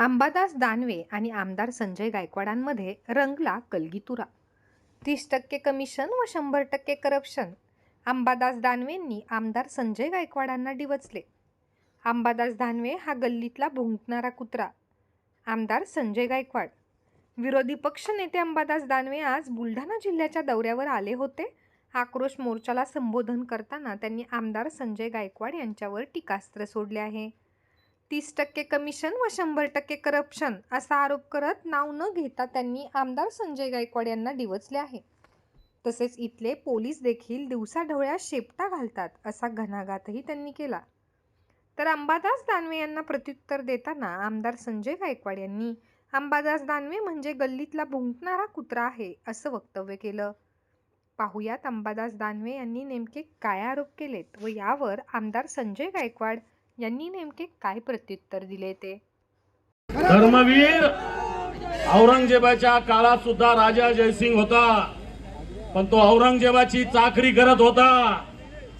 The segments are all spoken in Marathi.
Ambadas Danve आणि आमदार संजय गायकवाडांमध्ये रंगला कलगीतुरा. तीस टक्के कमिशन व शंभर टक्के करप्शन अंबादास दानवेंनी आमदार संजय गायकवाडांना डिवचले. अंबादास दानवे हा गल्लीतला भुंकणारा कुत्रा. आमदार संजय गायकवाड. विरोधी पक्ष नेते अंबादास दानवे आज बुलढाणा जिल्ह्याच्या दौऱ्यावर आले होते. आक्रोश मोर्चाला संबोधन करताना त्यांनी आमदार संजय गायकवाड यांच्यावर टीकास्त्र सोडले आहे. तीस टक्के कमिशन व शंभर टक्के करप्शन असा आरोप करत नाव न घेता त्यांनी आमदार संजय गायकवाड यांना डिवचले आहे. तसेच इथले पोलीस देखील दिवसाढवळ्या शेपटा घालतात असा घणाघातही त्यांनी केला. तर अंबादास दानवे यांना प्रत्युत्तर देताना आमदार संजय गायकवाड यांनी अंबादास दानवे म्हणजे गल्लीतला भुंकणारा कुत्रा आहे असं वक्तव्य केलं. पाहुयात अंबादास दानवे यांनी नेमके काय आरोप केलेत व यावर आमदार संजय गायकवाड यांनी नेमके काय प्रत्युत्तर दिले ते? धर्मवीर औरंगजेबाच्या काळात सुद्धा राजा जयसिंग होता. पण तो औरंगजेबाची चाकरी करत होता.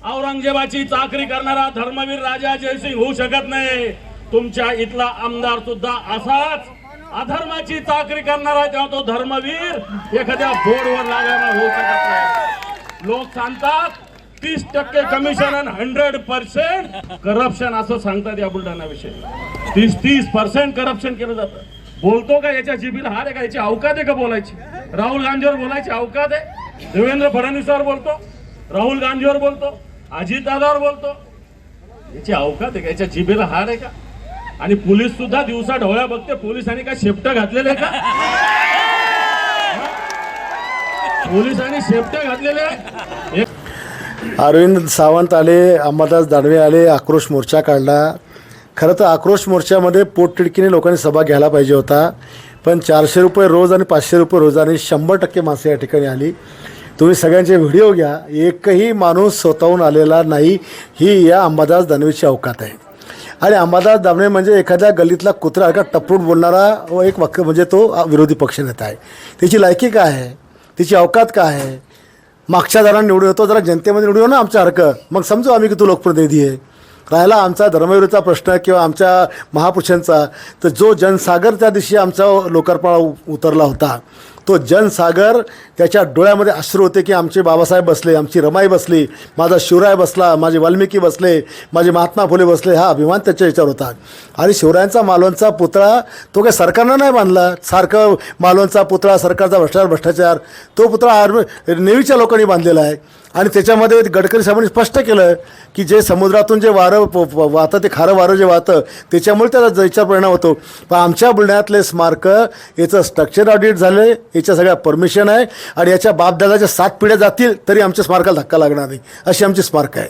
औरंगजेबाची चाकरी करणारा धर्मवीर राजा जयसिंग होऊ शकत नाही. तुमच्या इथला आमदार सुद्धा असाच अधर्माची चाकरी करणारा तेव्हा तो धर्मवीर एखाद्या बोर्डवर लागायला होऊ शकत नाही. लोक सांगतात तीस टक्के कमिशन आणि हंड्रेड पर्सेंट करप्शन असं सांगतात या बुलढाणाविषयी तीस तीस पर्सेंट करप्शन केलं जातं. बोलतो का याच्या जिबीला हार आहे का? याची अवकात आहे का बोलायची? राहुल गांधीवर बोलायची अवकात आहे? देवेंद्र फडणवीसवर बोलतो. राहुल गांधीवर बोलतो. अजितदादावर बोलतो. याची अवकात आहे का? याच्या जिबेला हार आहे का? आणि पोलीस सुद्धा दिवसा ढवळ्या बघते. पोलिसांनी काय शेपट घातलेले का? पोलिसांनी शेपट घातलेले? आहे? अरविंद सावंत आले अंबादास दानवे आले आक्रोश मोर्चा काढला. खरं तर आक्रोश मोर्चामध्ये पोटतिडकीने लोकांनी सभा घ्यायला पाहिजे होता. पण चारशे रुपये रोज आणि पाचशे रुपये रोज आणि शंभर टक्के माणसं या ठिकाणी आली. तुम्ही सगळ्यांचे व्हिडिओ घ्या. एकही माणूस स्वतःहून आलेला नाही. ही या अंबादास दानवेची अवकात आहे. आणि अंबादास दानवे म्हणजे एखाद्या गल्लीतला कुत्रा का टपरून बोलणारा व एक वाक्य म्हणजे तो विरोधी पक्षनेता आहे. त्याची लायकी काय आहे? तिची अवकात काय आहे? मागच्या जरा निवडून येतो जरा जनतेमध्ये निवडून ना आमच्या आमच्यासारखं मग समजू आम्ही की तू लोकप्रतिनिधी आहे. राहिला आमचा धर्मवीरचा प्रश्न किंवा आमच्या महापुरुषांचा. तर जो जनसागर त्या दिवशी आमचा लोकार्पणा उतरला होता. तो जनसागर त्याच्या डोळ्यामध्ये अश्रू होते की आमचे बाबासाहेब बसले आमची रमाई बसली माझा शिवराय बसला माझे वाल्मिकी बसले माझे महात्मा फुले बसले हा अभिमान त्याच्या याच्यावर होता. आणि शिवरायांचा मालवणचा पुतळा तो काही सरकारनं नाही बांधला. सारखं मालवणचा पुतळा सरकारचा भ्रष्टाचार भ्रष्टाचार तो पुतळा आर्मी नेव्हीच्या लोकांनी बांधलेला आहे. आणि त्याच्यामध्ये गडकरी साहेबांनी स्पष्ट केलं की जे समुद्रातून जे वारं प- वाहतं ते खारं वारं जे वाहतं त्याच्यामुळे त्याला जयचा परिणाम होतो. पण आमच्या बुलढाण्यातले स्मारक याचं स्ट्रक्चर ऑडिट झालं याच्या सगळ्या परमिशन आहे आणि याच्या बापदादाच्या सात पिढ्या जातील तरी आमच्या स्मारकाला धक्का लागणार नाही. अशी आमची स्मारक आहे.